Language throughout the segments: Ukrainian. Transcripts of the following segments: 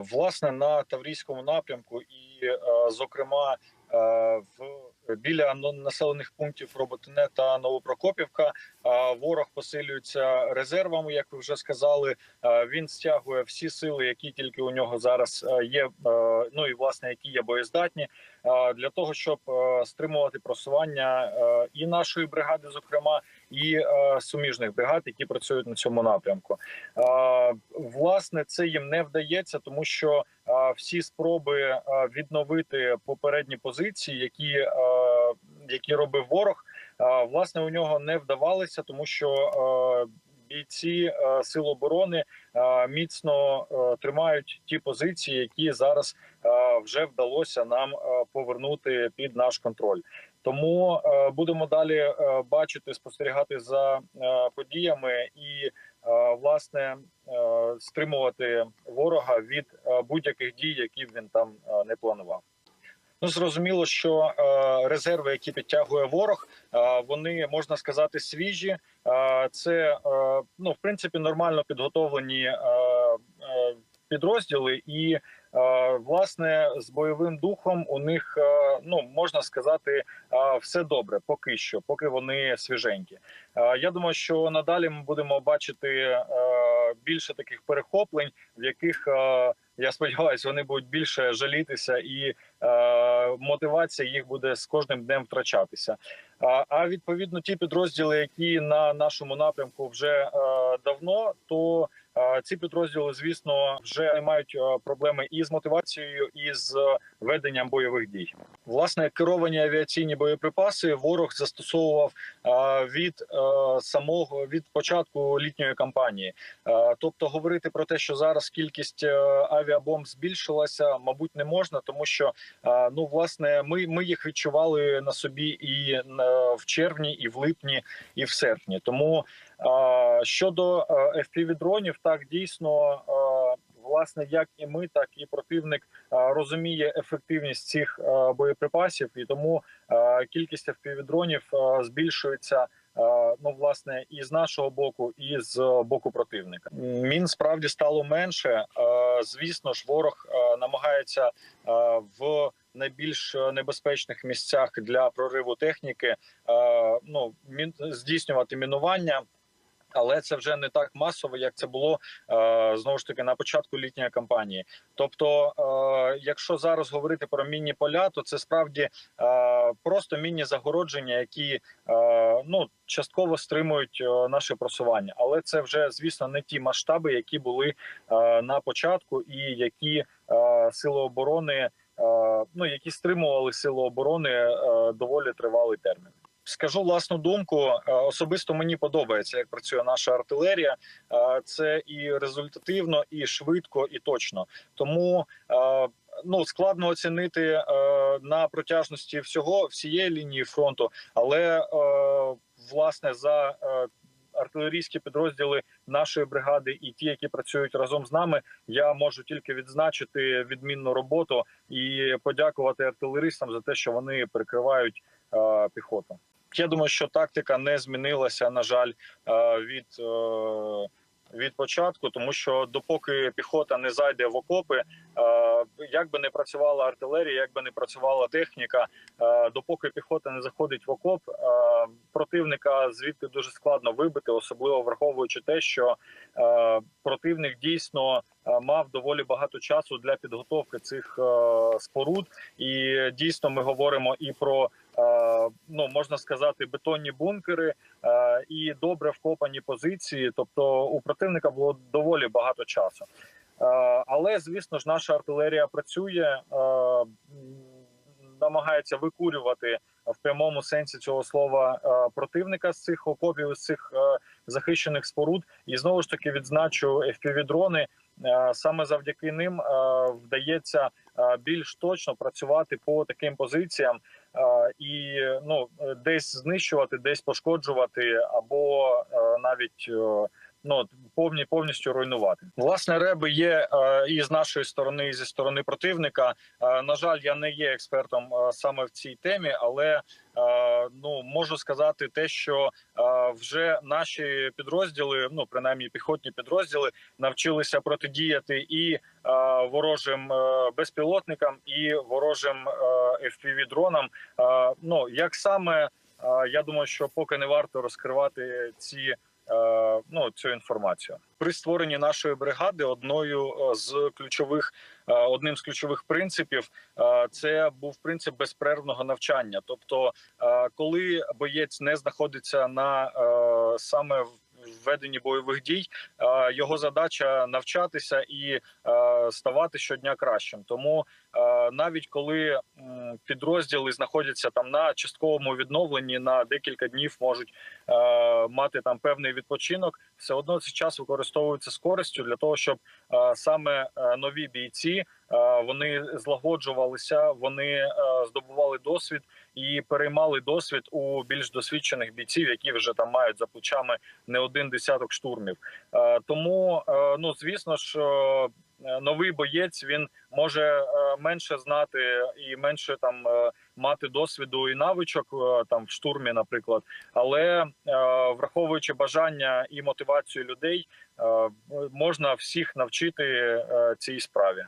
власне на Таврійському напрямку, і, е, зокрема, е, в біля населених пунктів Роботине та Новопрокопівка. е, Ворог посилюється резервами, як ви вже сказали. Він стягує всі сили, які тільки у нього зараз є. Ну і власне, які є боєздатні, для того, щоб стримувати просування і нашої бригади, зокрема, і е, суміжних бригад, які працюють на цьому напрямку. Е, Власне, це їм не вдається, тому що е, всі спроби е, відновити попередні позиції, які, е, які робив ворог, е, власне у нього не вдавалися, тому що е, бійці е, сил оборони е, міцно тримають ті позиції, які зараз вже вдалося нам повернути під наш контроль. Тому е, будемо далі е, бачити, спостерігати за е, подіями і власне стримувати ворога від будь-яких дій, які він там не планував. Ну зрозуміло, що резерви, які підтягує ворог, вони можна сказати свіжі. Це ну в принципі нормально підготовлені підрозділи, і е, власне з бойовим духом у них е, ну можна сказати е, все добре, поки що, поки вони свіженькі. Я думаю, що надалі ми будемо бачити більше таких перехоплень, в яких я сподіваюся, вони будуть більше жалітися, і е, мотивація їх буде з кожним днем втрачатися. А, а відповідно, ті підрозділи, які на нашому напрямку вже е, давно, то ці підрозділи, звісно, вже мають е, проблеми і з мотивацією, і з е, веденням бойових дій. Власне, керовані авіаційні боєприпаси ворог застосовував е, від е, самого від початку літньої кампанії. Е, Тобто, говорити про те, що зараз кількість авіабомб збільшилася, мабуть, не можна, тому що ну власне ми, ми їх відчували на собі і в червні, і в липні, і в серпні. Тому щодо fpv дронів, так дійсно. Власне, як і ми, так і противник е, розуміє ефективність цих е, боєприпасів, і тому е, кількість FPV-дронів е, збільшується. Ну, власне, і з нашого боку, і з боку противника. Мін справді стало менше. Звісно ж, ворог намагається в найбільш небезпечних місцях для прориву техніки. Ну здійснювати мінування. Але це вже не так масово, як це було е, знову ж таки на початку літньої кампанії. Тобто, е, якщо зараз говорити про мінні поля, то це справді е, просто мінні загородження, які ну частково стримують наше просування. Але це вже звісно не ті масштаби, які були на початку, і які сили оборони, ну які стримували сили оборони доволі тривалий термін. Скажу власну думку. е, Особисто мені подобається, як працює наша артилерія. Е, Це і результативно, і швидко, і точно. Тому е, ну складно оцінити на протяжності всього всієї лінії фронту, але власне за артилерійські підрозділи нашої бригади і ті, які працюють разом з нами, я можу тільки відзначити відмінну роботу і подякувати артилеристам за те, що вони прикривають піхоту. Я думаю, що тактика не змінилася, на жаль, е, від, е, від початку, тому що допоки піхота не зайде в окопи, е, як би не працювала артилерія, як би не працювала техніка, е, допоки піхота не заходить в окоп, е, противника звідти дуже складно вибити, особливо враховуючи те, що е, противник дійсно мав доволі багато часу для підготовки цих споруд, і дійсно ми говоримо і про ну можна сказати бетонні бункери і добре вкопані позиції. Тобто у противника було доволі багато часу. Е, Але звісно ж, наша артилерія працює, е, намагається викурювати в прямому сенсі цього слова е, противника з цих окопів, з цих захищених споруд. І знову ж таки відзначу FPV-дрони. Саме завдяки ним вдається більш точно працювати по таким позиціям і ну десь знищувати, десь пошкоджувати, або навіть ну повні повністю руйнувати. Власне, реби є е, і з нашої сторони, і зі сторони противника. Е, на жаль, я не є експертом е, саме в цій темі, але ну можу сказати те, що вже наші підрозділи, ну принаймні піхотні підрозділи, навчилися протидіяти і ворожим безпілотникам, і ворожим fpv дронам. Ну як саме я думаю, що поки не варто розкривати ці. Е, Ну, цю інформацію при створенні нашої бригади одною е, з ключових е, одним з ключових принципів це був принцип безперервного навчання. Тобто, коли боєць не знаходиться на саме в веденні бойових дій, його задача навчатися і ставати щодня кращим. Тому навіть коли підрозділи знаходяться там на частковому відновленні на декілька днів, можуть е, мати там певний відпочинок, все одно цей час використовується з користю для того, щоб е, саме е, нові бійці вони злагоджувалися, вони здобували досвід і переймали досвід у більш досвідчених бійців, які вже там мають за плечами не один десяток штурмів. Тому ну звісно ж. Е, Новий боєць він може е, менше знати і менше там е, мати досвіду і навичок там в штурмі, наприклад, але враховуючи бажання і мотивацію людей, можна всіх навчити цій справі.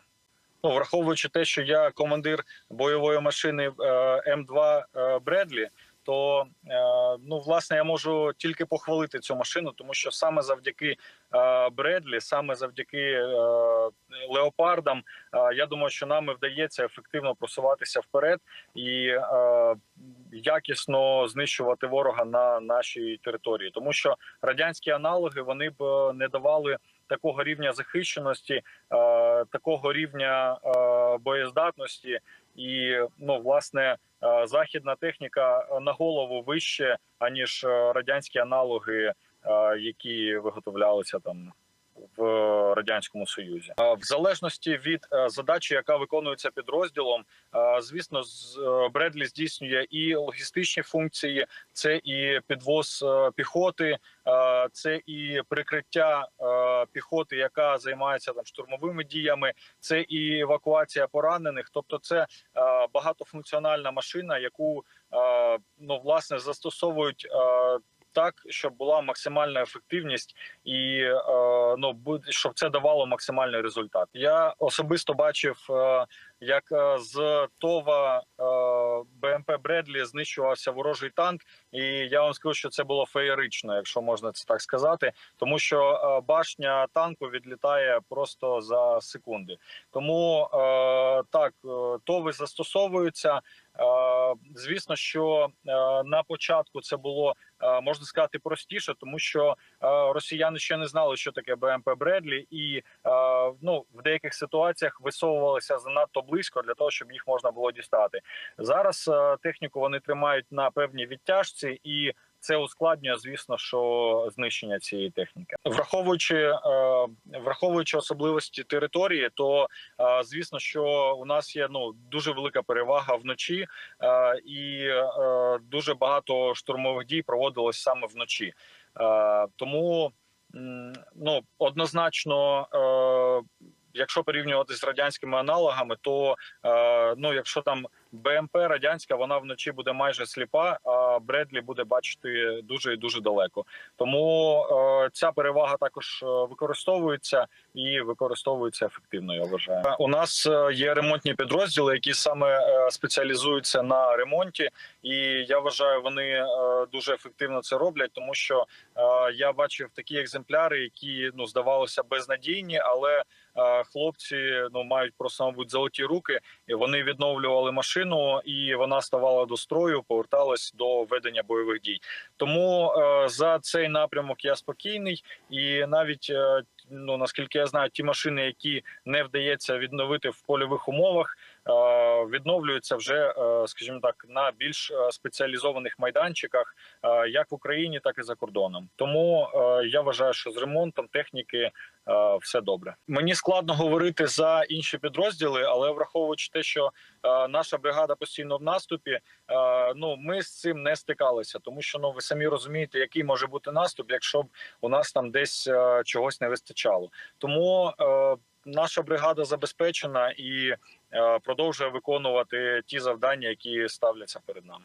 Ну, враховуючи те, що я командир бойової машини е, М2 е, Бредлі, то е, ну власне я можу тільки похвалити цю машину, тому що саме завдяки е, Бредлі, саме завдяки е, леопардам, я думаю, що нам вдається ефективно просуватися вперед і якісно знищувати ворога на нашій території, тому що радянські аналоги вони б не давали такого рівня захищеності, такого рівня боєздатності, і ну власне е, західна техніка на голову вище аніж е, радянські аналоги, е, які виготовлялися там. В радянському союзі Е, в залежності від е, задачі, яка виконується підрозділом, е, звісно, е, Бредлі здійснює і логістичні функції, це і підвоз е, піхоти, е, це і прикриття е, піхоти, яка займається там штурмовими діями, це і евакуація поранених. Тобто, це е, багатофункціональна машина, яку е, ну власне застосовують. Так, щоб була максимальна ефективність і е, ну щоб це давало максимальний результат. Я особисто бачив, е, як е, з ТОВа е, БМП Бредлі знищувався ворожий танк, і я вам скажу, що це було феєрично, якщо можна це так сказати, тому що е, башня танку відлітає просто за секунди. Тому так ТОВи застосовуються. Звісно, що на початку це було можна сказати простіше, тому що росіяни ще не знали, що таке БМП Бредлі, і ну в деяких ситуаціях висовувалися занадто близько для того, щоб їх можна було дістати. Зараз е, техніку вони тримають на певній відтяжці і. Це ускладнює, звісно, що знищення цієї техніки, враховуючи е, враховуючи особливості території, то е, звісно, що у нас є ну дуже велика перевага вночі, і дуже багато штурмових дій проводилось саме вночі. Тому ну однозначно. Якщо порівнювати з радянськими аналогами, то е, ну якщо там БМП радянська, вона вночі буде майже сліпа, а Бредлі буде бачити дуже і дуже далеко. Тому е, ця перевага також е, використовується і використовується ефективно. Я вважаю. У нас є ремонтні підрозділи, які саме спеціалізуються на ремонті, і я вважаю, вони дуже ефективно це роблять, тому що я бачив такі екземпляри, які ну здавалося безнадійні, але е, хлопці ну мають просто мабуть золоті руки, і вони відновлювали машину, і вона ставала до строю, поверталась до ведення бойових дій. Тому е, за цей напрямок я спокійний, і навіть е, ну наскільки я знаю, ті машини, які не вдається відновити в польових умовах, відновлюються вже, е, скажімо так, на більш е, спеціалізованих майданчиках, е, як в Україні, так і за кордоном. Тому е, я вважаю, що з ремонтом техніки е, все добре. Мені складно говорити за інші підрозділи, але враховуючи те, що е, наша бригада постійно в наступі, е, ну ми з цим не стикалися, тому що ну ви самі розумієте, який може бути наступ, якщо б у нас там десь е, чогось не вистачало. Тому е, наша бригада забезпечена і е, продовжує виконувати ті завдання, які ставляться перед нами.